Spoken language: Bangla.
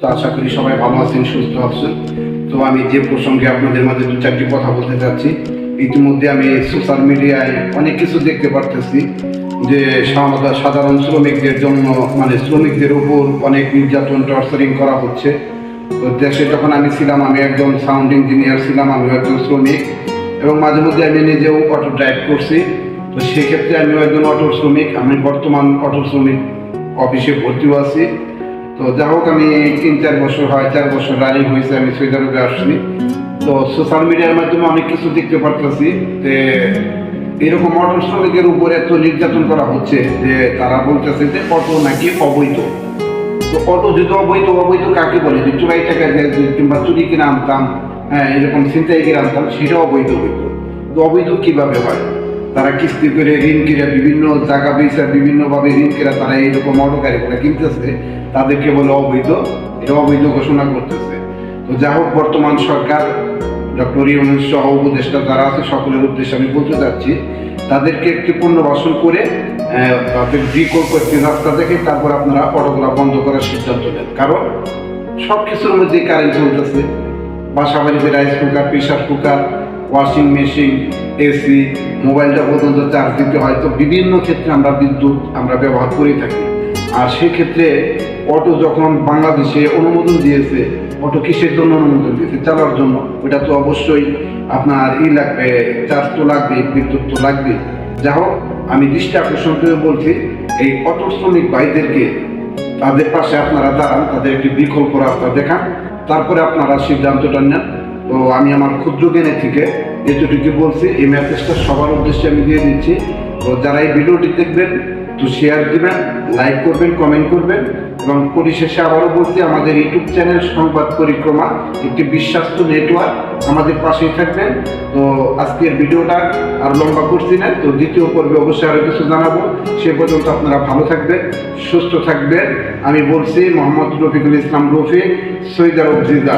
তো আশা করি সবাই ভালো আছেন, সুস্থ আছেন। তো আমি যে প্রসঙ্গে আপনাদের মাঝে দু চারটি কথা বলতে চাচ্ছি, ইতিমধ্যে আমি সোশ্যাল মিডিয়ায় অনেক কিছু দেখতে পারতেছি যে সাধারণ- শ্রমিকদের জন্য মানে শ্রমিকদের উপর অনেক নির্যাতন টর্চারিং করা হচ্ছে। তো দেশে যখন আমি ছিলাম, আমি একজন সাউন্ড ইঞ্জিনিয়ার ছিলাম আমি একজন শ্রমিক এবং মাঝে মধ্যে আমি নিজেও অটো ড্রাইভ করছি। তো সেক্ষেত্রে আমিও একজন অটো শ্রমিক, আমি বর্তমান অটো শ্রমিক অফিসে ভর্তিও আছি। তো যা হোক আমি তিন, চার বছর হয়, চার বছর রানিং হয়েছে, আমি সৌদি আরবে আসছি। তো সোশ্যাল মিডিয়ার মাধ্যমে অনেক কিছু দেখতে পারতেছি যে এরকম অটো শ্রমিকের উপরে এত নির্যাতন করা হচ্ছে যে তারা বলতেছে যে অটো নাকি অবৈধ। তো অটো যদি অবৈধ অবৈধ কাকে বলে? যে চুরাই টাকা কিংবা চুরি কিনে আনতাম হ্যাঁ এরকম ছিনতাই কিনে আনতাম সেটা অবৈধ হইতো। তো অবৈধ কীভাবে হয়? তারা কিস্তি করে ঋণ কিনে বিভিন্ন জায়গা বেচা বিভিন্নভাবে ঋণ কিনে তারা এইরকম অটো কিনতেছে, তাদেরকে বলে অবৈধ এটা অবৈধ ঘোষণা করতেছে। তো যা হোক, বর্তমান সরকার, ডক্টর ইউনুস সহ উপদেষ্টা যারা আছে, সকলের উদ্দেশ্যে আমি বলতে চাচ্ছি, তাদেরকে একটি পুনর্বাসন করে তাদের বিকল্প একটি রাস্তা দেখে তারপর আপনারা অটোগুলা বন্ধ করার সিদ্ধান্ত নেন। কারণ সব কিছুর মধ্যে কারেন্ট চলতেছে। বাসা বাড়িতে rice cooker pressure cooker washing machine AC মোবাইলটা পর্যন্ত চার্জ দিতে হয়। তো বিভিন্ন ক্ষেত্রে আমরা বিদ্যুৎ আমরা ব্যবহার করে থাকি। আর সেক্ষেত্রে অটো যখন বাংলাদেশে অনুমোদন দিয়েছে অটো কিসের জন্য অনুমোদন দিয়েছে? চালার জন্য। ওটা তো অবশ্যই আপনার ই লাগবে চার্জ তো লাগবে, বিদ্যুৎ তো লাগবে। যা হোক, আমি দৃষ্টি আকর্ষণ করে বলছি, এই অটো শ্রমিক ভাইদেরকে তাদের পাশে আপনারা দাঁড়ান, তাদের একটি বিকল্প রাস্তা দেখান। তারপরে আপনারা সিদ্ধান্তটা নেন। তো আমি আমার ক্ষুদ্র জ্ঞানের থেকে এতটুকু বলছি, এই মেসেজটা সবার উদ্দেশ্যে আমি দিয়ে দিচ্ছি। তো যারা এই ভিডিওটি দেখবেন তো শেয়ার দিবেন লাইক করবেন কমেন্ট করবেন এবং পরিশেষে আবারও বলছি, আমাদের ইউটিউব চ্যানেল সংবাদ পরিক্রমা, একটি বিশ্বাস্ত নেটওয়ার্ক আমাদের পাশেই থাকবেন তো আজকের ভিডিওটা আর লম্বা করছি না, তো দ্বিতীয় পর্বে অবশ্যই আরও কিছু জানাব। সে পর্যন্ত আপনারা ভালো থাকবেন, সুস্থ থাকবেন। আমি বলছি, মোহাম্মদ রফিকুল ইসলাম রফিক সৈদার জিজা